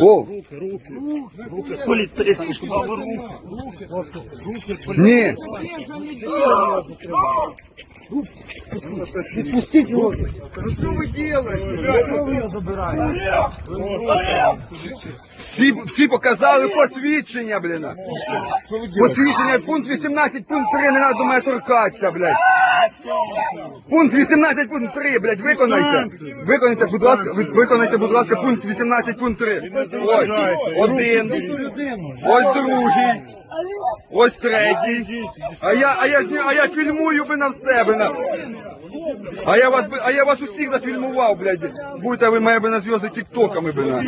О, Поліцейський слава руки. ні. Всі, всі показали посвідчення, блін. Посвідчення, пункт 18, пункт 3, не треба до мене торкатися, блядь. Пункт 18, пункт 3, блядь, виконайте. Виконайте, будь ласка, ви- виконайте, будь ласка, пункт 18, пункт 3. Ось, один, ось другий, ось третій. А я, а я, а я фільмую би на все, би на. А я вас, би- а я вас усіх зафільмував, блядь. Будете ви мене би на зв'язку тіктоками, би на.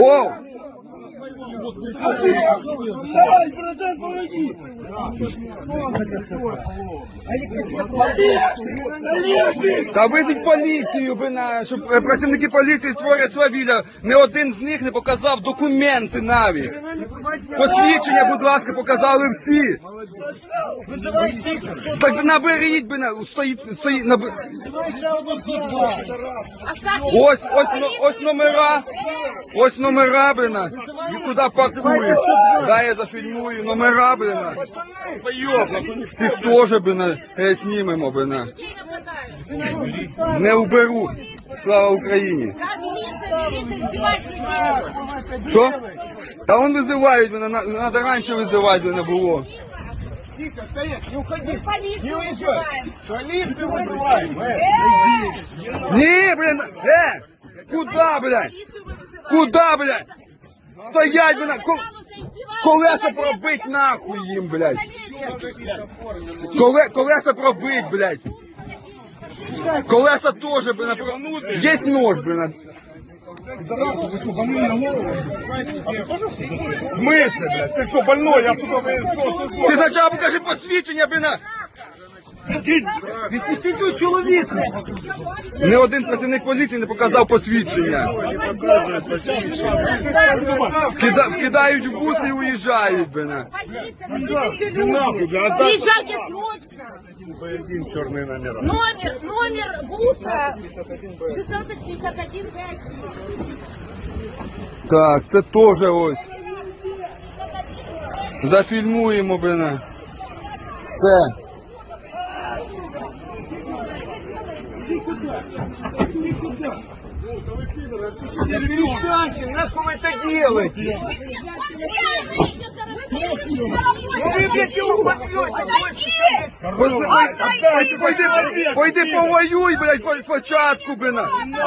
О! Та визіть поліцію, би щоб е, працівники поліції створять свавілля. Не один з них не показав документи навіть. Посвідчення, будь ласка, показали всі. Так наберіть би на стоїть, стоїть наб... Ось, ось, но- ось номера. Ось номера, блина. І куди пакують. Да, я зафільмую. Номера, блина. Всіх теж, блина, е, знімемо, блина. Не уберу. Слава Україні. Що? Та вон визивають мене, треба раніше визивати мене було. Тихо, стоять, Полицию вызываем. Поліцію визиваємо. Ні, блін, е! Куда, блядь? Куда, блядь? Стоять, блядь, ко- колеса пробить нахуй їм, блядь. Коле, колеса пробить, блядь. Колеса тоже, блядь. про- Есть нож, блядь. В смысле, блядь? Ти що, больной? Я сюди вийшов. Ти спочатку покажи посвідчення, блядь. Відпустіть того чоловіка. Не один працівник поліції не показав посвідчення. Вкида, вкидають в бус і уїжджають, да. Приезжайте срочно. Один чорний номер. Номер, номер буса 1651 Так, це теж ось. Зафільмуємо, блин. Все. Перестаньте, нахуй вы это делаете? Ну блядь. Пойди, пойди, пойди, пойди повоюй, блядь, спочатку, блядь. А ну